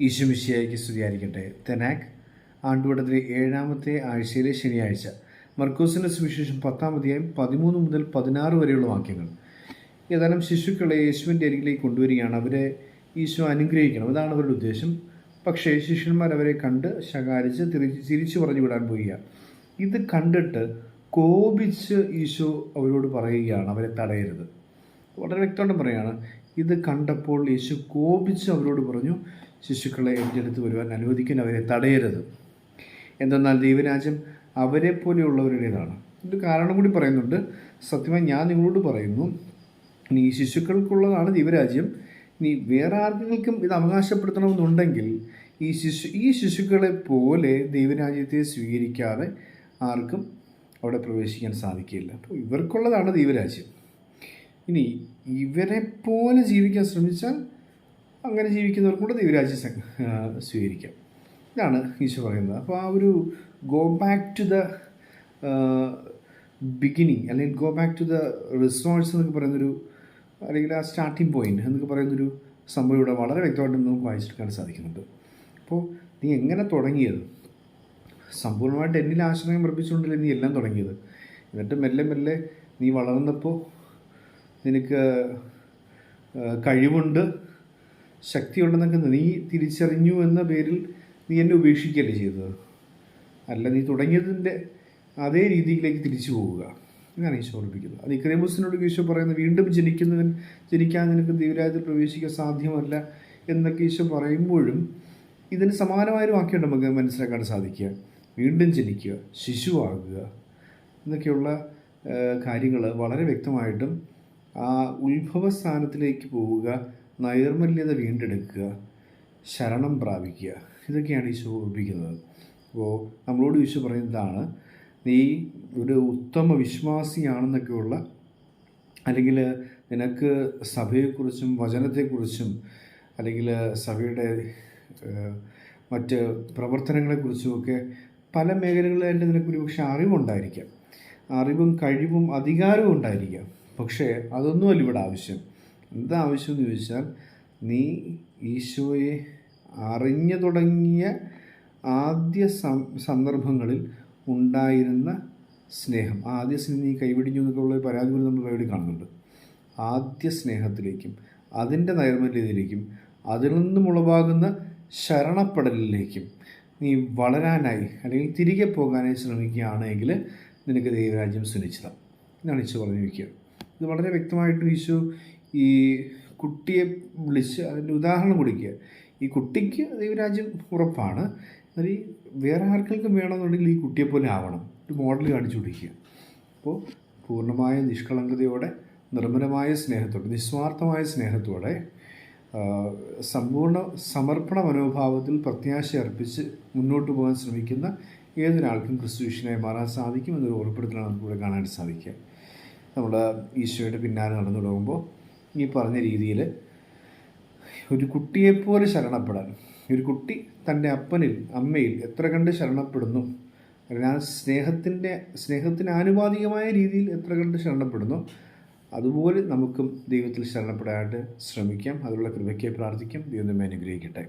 ഈശുമിശിയായിക്ക് സ്തുതിയായിരിക്കട്ടെ. തെനാക് ആണ്ടുവട്ടത്തിലെ ഏഴാമത്തെ ആഴ്ചയിലെ ശനിയാഴ്ച. മർക്കോസിന്റെ സുവിശേഷം പത്താമധ്യായം പതിമൂന്ന് മുതൽ പതിനാറ് വരെയുള്ള വാക്യങ്ങൾ. ഏതാനും ശിശുക്കളെ യേശുവിന്റെ അരികിലേക്ക് കൊണ്ടുവരികയാണ്. അവരെ ഈശോ അനുഗ്രഹിക്കണം. അതാണ് അവരുടെ ഉദ്ദേശം. പക്ഷേ ശിഷ്യന്മാർ അവരെ കണ്ട് ശകാരിച്ച് തിരിച്ച് തിരിച്ചു പറഞ്ഞു വിടാൻ പോവുക ഇത് കണ്ടിട്ട് കോപിച്ച് ഈശോ അവരോട് പറയുകയാണ്. അവരെ തടയരുത്. വളരെ വ്യക്തമായിട്ടും പറയാണ്. ഇത് കണ്ടപ്പോൾ യേശു കോപിച്ച് അവരോട് പറഞ്ഞു ശിശുക്കളെ എന്റെ അടുത്ത് വരുവാൻ അനുവദിക്കാൻ അവരെ തടയരുത്. എന്തെന്നാൽ ദൈവരാജ്യം അവരെ പോലെയുള്ളവരുടേതാണ് ഒരു കാരണം കൂടി പറയുന്നുണ്ട്. സത്യമായി ഞാൻ നിങ്ങളോട് പറയുന്നു നീ ശിശുക്കൾക്കുള്ളതാണ് ദൈവരാജ്യം. നീ വേറെ ആർക്കെങ്കിലും ഇത് അവകാശപ്പെടുത്തണമെന്നുണ്ടെങ്കിൽ ഈ ശിശു ഈ ശിശുക്കളെ പോലെ ദൈവരാജ്യത്തെ സ്വീകരിക്കാതെ ആർക്കും അവിടെ പ്രവേശിക്കാൻ സാധിക്കില്ല അപ്പോൾ ഇവർക്കുള്ളതാണ് ദൈവരാജ്യം. ഇനി ഇവരെ പോലെ ജീവിക്കാൻ ശ്രമിച്ചാൽ അങ്ങനെ ജീവിക്കുന്നവർക്ക് കൂടെ ദൈവരാജ്യം സ്വീകരിക്കാം. ഇതാണ് ഈശോ പറയുന്നത്. അപ്പോൾ ആ ഒരു go back to the beginning അല്ലെങ്കിൽ go back to the resource എന്നൊക്കെ പറയുന്നൊരു അല്ലെങ്കിൽ ആ സ്റ്റാർട്ടിംഗ് പോയിന്റ് എന്നൊക്കെ പറയുന്നൊരു സംഭവം ഇവിടെ വളരെ വ്യക്തമായിട്ട് നമുക്ക് വായിച്ചെടുക്കാൻ സാധിക്കുന്നുണ്ട്. അപ്പോൾ നീ എങ്ങനെ തുടങ്ങിയത്? സമ്പൂർണമായിട്ട് എന്നിൽ ആശ്രയം പറപ്പിച്ചുകൊണ്ടില്ല നീ എല്ലാം തുടങ്ങിയത്? എന്നിട്ട് മെല്ലെ മെല്ലെ നീ വളർന്നപ്പോൾ നിനക്ക് കഴിവുണ്ട് ശക്തിയുണ്ടെന്നൊക്കെ നീ തിരിച്ചറിഞ്ഞു എന്ന പേരിൽ നീ എന്നെ ഉപേക്ഷിക്കുകയല്ലേ ചെയ്തത്. അല്ല നീ തുടങ്ങിയതിന്റെ അതേ രീതിയിലേക്ക് തിരിച്ചു പോവുക. എന്നാണ് ഈശോ ഓർപ്പിക്കുന്നത് അത് ഇക്രേമൂസിനോട് ഈശോ പറയുന്നത് വീണ്ടും ജനിക്കുന്നവൻ ജനിക്കാൻ നിനക്ക് ദൈവരാജ്യത്തിൽ പ്രവേശിക്കാൻ സാധ്യമല്ല എന്നൊക്കെ ഈശോ പറയുമ്പോഴും ഇതിന് സമാനമായൊരു വാക്യം നമുക്ക് മനസ്സിലാക്കാൻ സാധിക്കുക. വീണ്ടും ജനിക്കുക ശിശുവാകുക എന്നൊക്കെയുള്ള കാര്യങ്ങൾ വളരെ വ്യക്തമായിട്ടും ആ ഉത്ഭവസ്ഥാനത്തിലേക്ക് പോവുക നൈർമല്യത വീണ്ടെടുക്കുക ശരണം പ്രാപിക്കുക. ഇതൊക്കെയാണ് ഈശോ ഓർപ്പിക്കുന്നത് അപ്പോൾ നമ്മളോട് ഈശോ പറയുന്നതാണ് നീ ഒരു ഉത്തമ വിശ്വാസിയാണെന്നൊക്കെയുള്ള അല്ലെങ്കിൽ നിനക്ക് സഭയെക്കുറിച്ചും വചനത്തെക്കുറിച്ചും അല്ലെങ്കിൽ സഭയുടെ മറ്റ് പ്രവർത്തനങ്ങളെക്കുറിച്ചുമൊക്കെ പല മേഖലകളിലായിട്ട് നിനക്കൊരു പക്ഷേ അറിവുണ്ടായിരിക്കാം. അറിവും കഴിവും അധികാരവും ഉണ്ടായിരിക്കാം. പക്ഷേ അതൊന്നുമല്ല ഇവിടെ ആവശ്യം. എന്താ ആവശ്യം എന്ന് ചോദിച്ചാൽ നീ ഈശോയെ അറിഞ്ഞു തുടങ്ങിയ ആദ്യ സന്ദർഭങ്ങളിൽ ഉണ്ടായിരുന്ന സ്നേഹം. ആദ്യ സ്നേഹം നീ കൈപിടിഞ്ഞു എന്നൊക്കെയുള്ള പരാതി പോലും നമ്മൾ ബൈബിളിൽ കാണുന്നുണ്ട്. ആദ്യ സ്നേഹത്തിലേക്കും അതിന്റെ നൈർമല്യത്തിലേക്കും അതിൽ നിന്നും ഉളവാകുന്ന ശരണപ്പെടലിലേക്കും നീ വളരാനായി അല്ലെങ്കിൽ തിരികെ പോകാനായി ശ്രമിക്കുകയാണെങ്കിൽ നിനക്ക് ദൈവരാജ്യം സുനിശ്ചിതം. ഇതാണ് ഇച്ചു പറഞ്ഞു ഇത് വളരെ വ്യക്തമായിട്ട് ഈശോ ഈ കുട്ടിയെ വിളിച്ച് അതിന്റെ ഉദാഹരണം കൊടുക്കുക. ഈ കുട്ടിക്ക് ദൈവരാജ്യം ഉറപ്പാണ്. അതിൽ വേറെ ആർക്കെങ്കിലും വേണമെന്നുണ്ടെങ്കിൽ ഈ കുട്ടിയെ പോലെ ആവണം. ഒരു മോഡൽ കാണിച്ചു കൊടുക്കുക. അപ്പോൾ പൂർണമായ നിഷ്കളങ്കതയോടെ നിർമ്മലമായ സ്നേഹത്തോടെ നിസ്വാർത്ഥമായ സ്നേഹത്തോടെ സമ്പൂർണ സമർപ്പണ മനോഭാവത്തിൽ പ്രത്യാശ അർപ്പിച്ച് മുന്നോട്ട് പോകാൻ ശ്രമിക്കുന്ന ഏതൊരാൾക്കും ക്രിസ്തുവിഷനായി മാറാൻ സാധിക്കും എന്നൊരു ഓർപ്പെടുത്തലാണ് നമുക്കിവിടെ കാണാൻ സാധിക്കുക. നമ്മൾ ഈശോയുടെ പിന്നാലെ നടന്നു തുടങ്ങുമ്പോൾ ഈ പറഞ്ഞ രീതിയിൽ ഒരു കുട്ടിയെപ്പോലെ ശരണപ്പെടാൻ ഒരു കുട്ടി തന്റെ അപ്പനിൽ അമ്മയിൽ എത്ര കണ്ട് ശരണപ്പെടുന്നു? അല്ലെങ്കിൽ ആ സ്നേഹത്തിന്റെ സ്നേഹത്തിന് ആനുപാതികമായ രീതിയിൽ എത്ര കണ്ട് ശരണപ്പെടുന്നു? അതുപോലെ നമുക്കും ദൈവത്തിൽ ശരണപ്പെടാനായിട്ട് ശ്രമിക്കാം. അതിനുള്ള കൃപയ്ക്കായി പ്രാർത്ഥിക്കാം. ദൈവം നമ്മെ അനുഗ്രഹിക്കട്ടെ.